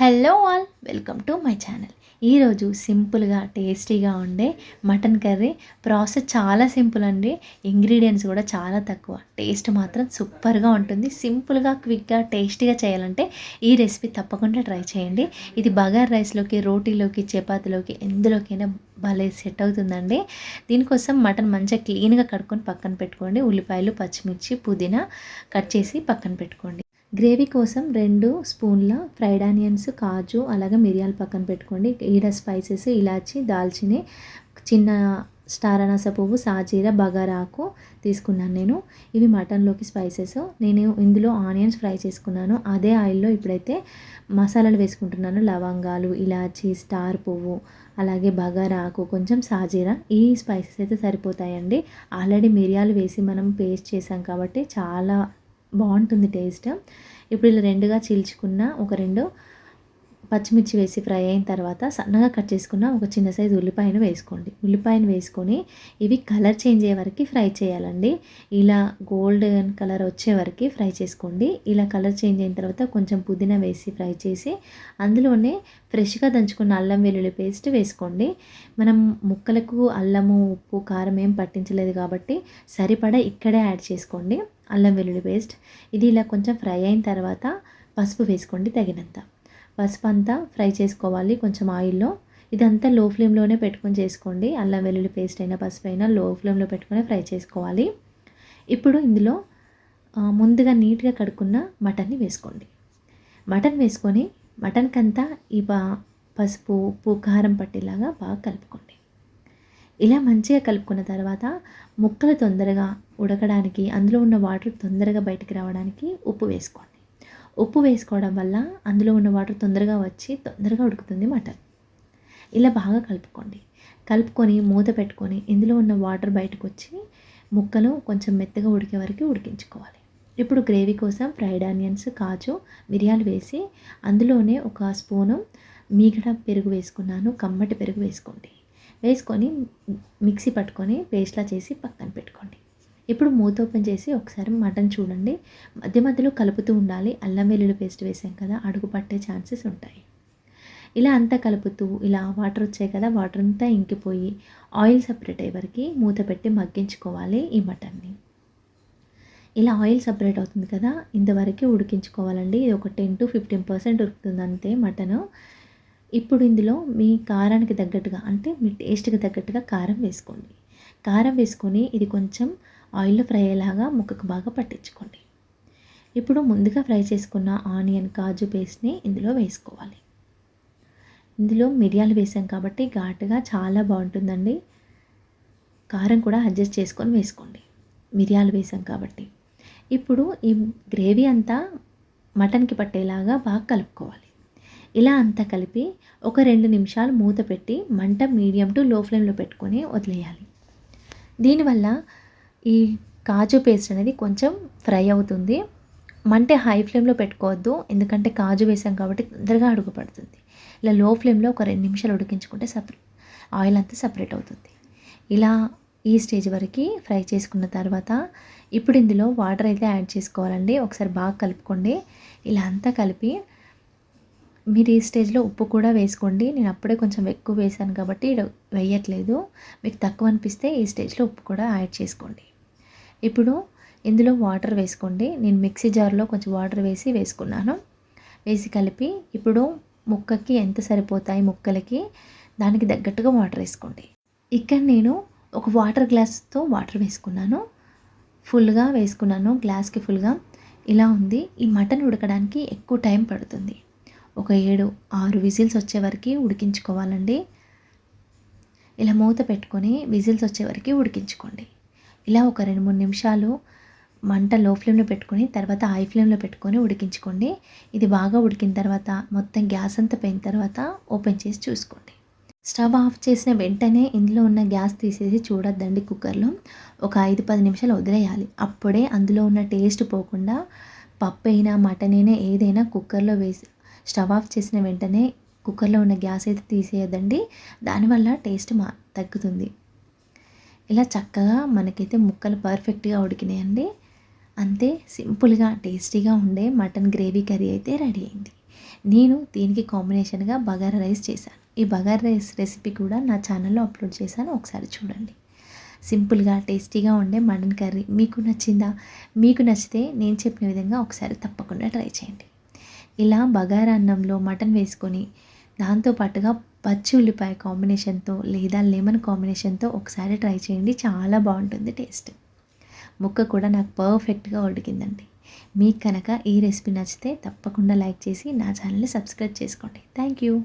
Hello all welcome to my channel ఈరోజు సింపుల్గా టేస్టీగా ఉండే మటన్ కర్రీ ప్రాసెస్ చాలా సింపుల్ అండి. ఇంగ్రీడియంట్స్ కూడా చాలా తక్కువ. టేస్ట్ మాత్రం సూపర్గా ఉంటుంది. సింపుల్గా క్విక్గా టేస్టీగా చేయాలంటే ఈ రెసిపీ తప్పకుండా ట్రై చేయండి. ఇది బగార్ రైస్లోకి రోటీలోకి చపాతీలోకి ఎందులోకైనా భలే సెట్ అవుతుందండి. దీనికోసం మటన్ మంచిగా క్లీన్గా కడుక్కొని పక్కన పెట్టుకోండి. ఉల్లిపాయలు పచ్చిమిర్చి పుదీనా కట్ చేసి పక్కన పెట్టుకోండి. గ్రేవీ కోసం రెండు స్పూన్ల ఫ్రైడ్ ఆనియన్స్ కాజు అలాగే మిరియాలు పక్కన పెట్టుకోండి. ఈడ స్పైసెస్ ఇలాచి దాల్చిని చిన్న స్టారనాస పువ్వు సాజీర బగారాకు తీసుకున్నాను నేను. ఇవి మటన్లోకి స్పైసెస్. నేను ఇందులో ఆనియన్స్ ఫ్రై చేసుకున్నాను. అదే ఆయిల్లో ఇప్పుడైతే మసాలాలు వేసుకుంటున్నాను. లవంగాలు ఇలాచి స్టార్ పువ్వు అలాగే బగారాకు కొంచెం సాజీరా. ఈ స్పైసెస్ అయితే సరిపోతాయండి. ఆల్రెడీ మిరియాలు వేసి మనం పేస్ట్ చేసాం కాబట్టి చాలా బాగుంటుంది టేస్ట్. ఇప్పుడు ఇలా రెండుగా చీల్చుకున్న ఒక రెండు పచ్చిమిర్చి వేసి ఫ్రై అయిన తర్వాత సన్నగా కట్ చేసుకున్న ఒక చిన్న సైజు ఉల్లిపాయను వేసుకోండి. ఉల్లిపాయను వేసుకొని ఇవి కలర్ చేంజ్ అయ్యే వరకు ఫ్రై చేయాలండి. ఇలా గోల్డెన్ కలర్ వచ్చే వరకు ఫ్రై చేసుకోండి. ఇలా కలర్ చేంజ్ అయిన తర్వాత కొంచెం పుదీనా వేసి ఫ్రై చేసి అందులోనే ఫ్రెష్గా దంచుకున్న అల్లం వెల్లుల్లి పేస్ట్ వేసుకోండి. మనం ముక్కలకు అల్లము ఉప్పు కారం ఏం పట్టించలేదు కాబట్టి సరిపడా ఇక్కడే యాడ్ చేసుకోండి. అల్లం వెల్లుల్లి పేస్ట్. ఇది ఇలా కొంచెం ఫ్రై అయిన తర్వాత పసుపు వేసుకోండి తగినంత. పసుపు అంతా ఫ్రై చేసుకోవాలి కొంచెం ఆయిల్లో. ఇదంతా లో ఫ్లేమ్లోనే పెట్టుకొని చేసుకోండి. అల్లం వెల్లుల్లి పేస్ట్ అయినా పసుపు అయినా లో ఫ్లేమ్లో పెట్టుకొని ఫ్రై చేసుకోవాలి. ఇప్పుడు ఇందులో ముందుగా నీట్గా కడుక్కున్న మటన్ని వేసుకోండి. మటన్ వేసుకొని మటన్కి అంతా ఈ బా పసుపు ఉప్పు కారం పట్టేలాగా బాగా కలుపుకోండి. ఇలా మంచిగా కలుపుకున్న తర్వాత ముక్కలు తొందరగా ఉడకడానికి అందులో ఉన్న వాటర్ తొందరగా బయటికి రావడానికి ఉప్పు వేసుకోండి. ఉప్పు వేసుకోవడం వల్ల అందులో ఉన్న వాటర్ తొందరగా వచ్చి తొందరగా ఉడుకుతుంది మటన్. ఇలా బాగా కలుపుకోండి. కలుపుకొని మూత పెట్టుకొని ఇందులో ఉన్న వాటర్ బయటకు వచ్చి ముక్కలు కొంచెం మెత్తగా ఉడికే వరకు ఉడికించుకోవాలి. ఇప్పుడు గ్రేవీ కోసం ఫ్రైడ్ ఆనియన్స్ కాజు మిరియాలు వేసి అందులోనే ఒక స్పూను మీగడ పెరుగు వేసుకున్నాను కమ్మటి పెరుగు వేసుకోండి. వేసుకొని మిక్సీ పట్టుకొని పేస్ట్లా చేసి పక్కన పెట్టుకోండి. ఇప్పుడు మూత ఓపెన్ చేసి ఒకసారి మటన్ చూడండి. మధ్య మధ్యలో కలుపుతూ ఉండాలి. అల్లం వెల్లుల్లి పేస్ట్ వేసాం కదా అడుగు పట్టే ఛాన్సెస్ ఉంటాయి. ఇలా అంతా కలుపుతూ ఇలా వాటర్ వచ్చాయి కదా వాటర్ అంతా ఇంకిపోయి ఆయిల్ సపరేట్ అయ్యే వరకు మూత పెట్టి మగ్గించుకోవాలి ఈ మటన్ని. ఇలా ఆయిల్ సపరేట్ అవుతుంది కదా ఇంతవరకు ఉడికించుకోవాలండి. ఇది ఒక టెన్ టు ఫిఫ్టీన్ పర్సెంట్ ఉడుకుతుంది అంతే మటను. ఇప్పుడు ఇందులో మీ కారానికి తగ్గట్టుగా అంటే మీ టేస్ట్కి తగ్గట్టుగా కారం వేసుకోండి. కారం వేసుకొని ఇది కొంచెం ఆయిల్లో ఫ్రై అయ్యేలాగా ముక్కకు బాగా పట్టించుకోండి. ఇప్పుడు ముందుగా ఫ్రై చేసుకున్న ఆనియన్ కాజు పేస్ట్ని ఇందులో వేసుకోవాలి. ఇందులో మిరియాలు వేసాం కాబట్టి ఘాటుగా చాలా బాగుంటుందండి. కారం కూడా అడ్జస్ట్ చేసుకొని వేసుకోండి. మిరియాలు వేసాం కాబట్టి. ఇప్పుడు ఈ గ్రేవీ అంతా మటన్కి పట్టేలాగా బాగా కలుపుకోవాలి. ఇలా అంతా కలిపి ఒక రెండు నిమిషాలు మూత పెట్టి మంట మీడియం టు లో ఫ్లేమ్లో పెట్టుకొని వదిలేయాలి. దీనివల్ల ఈ కాజు పేస్ట్ అనేది కొంచెం ఫ్రై అవుతుంది. మంట హై ఫ్లేమ్లో పెట్టుకోవద్దు ఎందుకంటే కాజు వేసాం కాబట్టి తొందరగా అడుగుపడుతుంది ఇలా లో ఫ్లేమ్లో ఒక రెండు నిమిషాలు ఉడికించుకుంటే సపరేట్ ఆయిల్ అంతా సపరేట్ అవుతుంది. ఇలా ఈ స్టేజ్ వరకు ఫ్రై చేసుకున్న తర్వాత ఇప్పుడు ఇందులో వాటర్ అయితే యాడ్ చేసుకోవాలండి. ఒకసారి బాగా కలుపుకోండి. ఇలా అంతా కలిపి మీరు ఈ స్టేజ్లో ఉప్పు కూడా వేసుకోండి. నేను అప్పుడే కొంచెం ఎక్కువ వేసాను కాబట్టి వేయట్లేదు. మీకు తక్కువ అనిపిస్తే ఈ స్టేజ్లో ఉప్పు కూడా యాడ్ చేసుకోండి. ఇప్పుడు ఇందులో వాటర్ వేసుకోండి. నేను మిక్సీ జార్లో కొంచెం వాటర్ వేసి వేసుకున్నాను. వేసి కలిపి ఇప్పుడు ముక్కకి ఎంత సరిపోతాయి ముక్కలకి దానికి తగ్గట్టుగా వాటర్ వేసుకోండి. ఇక్కడ నేను ఒక వాటర్ గ్లాస్తో వాటర్ వేసుకున్నాను. ఫుల్గా వేసుకున్నాను. గ్లాస్కి ఫుల్గా. ఇలా ఉంది. ఈ మటన్ ఉడకడానికి ఎక్కువ టైం పడుతుంది. ఒక ఏడు ఆరు విజిల్స్ వచ్చే వరకు ఉడికించుకోవాలండి. ఇలా మూత పెట్టుకొని విజిల్స్ వచ్చే వరకు ఉడికించుకోండి. ఇలా ఒక రెండు మూడు నిమిషాలు మంట లో ఫ్లేమ్లో పెట్టుకొని తర్వాత హై ఫ్లేమ్లో పెట్టుకొని ఉడికించుకోండి. ఇది బాగా ఉడికిన తర్వాత మొత్తం గ్యాస్ అంతా పోయిన తర్వాత ఓపెన్ చేసి చూసుకోండి. స్టవ్ ఆఫ్ చేసిన వెంటనే ఇందులో ఉన్న గ్యాస్ తీసేసి చూడొద్దండి కుక్కర్లో. ఒక ఐదు పది నిమిషాలు వదిలేయాలి. అప్పుడే అందులో ఉన్న టేస్ట్ పోకుండా పప్పు అయినా మటన్ అయినా ఏదైనా కుక్కర్లో వేసి స్టవ్ ఆఫ్ చేసిన వెంటనే కుక్కర్లో ఉన్న గ్యాస్ అయితే తీసేయద్దండి. దానివల్ల టేస్ట్ మా తగ్గుతుంది. ఇలా చక్కగా మనకైతే ముక్కలు పర్ఫెక్ట్గా ఉడికినాయండి. అంతే సింపుల్గా టేస్టీగా ఉండే మటన్ గ్రేవీ కర్రీ అయితే రెడీ అయింది. నేను దీనికి కాంబినేషన్గా బగారా రైస్ చేశాను. ఈ బగారా రైస్ రెసిపీ కూడా నా ఛానల్లో అప్లోడ్ చేశాను. ఒకసారి చూడండి. సింపుల్గా టేస్టీగా ఉండే మటన్ కర్రీ మీకు నచ్చిందా? మీకు నచ్చితే నేను చెప్పిన విధంగా ఒకసారి తప్పకుండా ట్రై చేయండి. ఇలా బగారా అన్నంలో మటన్ వేసుకొని దాంతోపాటుగా పచ్చి ఉల్లిపాయ కాంబినేషన్తో లేదా లెమన్ కాంబినేషన్తో ఒకసారి ట్రై చేయండి. చాలా బాగుంటుంది టేస్ట్. ముక్క కూడా నాకు పర్ఫెక్ట్గా ఉడికిందండి. మీకు కనుక ఈ రెసిపీ నచ్చితే తప్పకుండా లైక్ చేసి నా ఛానల్ని సబ్స్క్రైబ్ చేసుకోండి. Thank you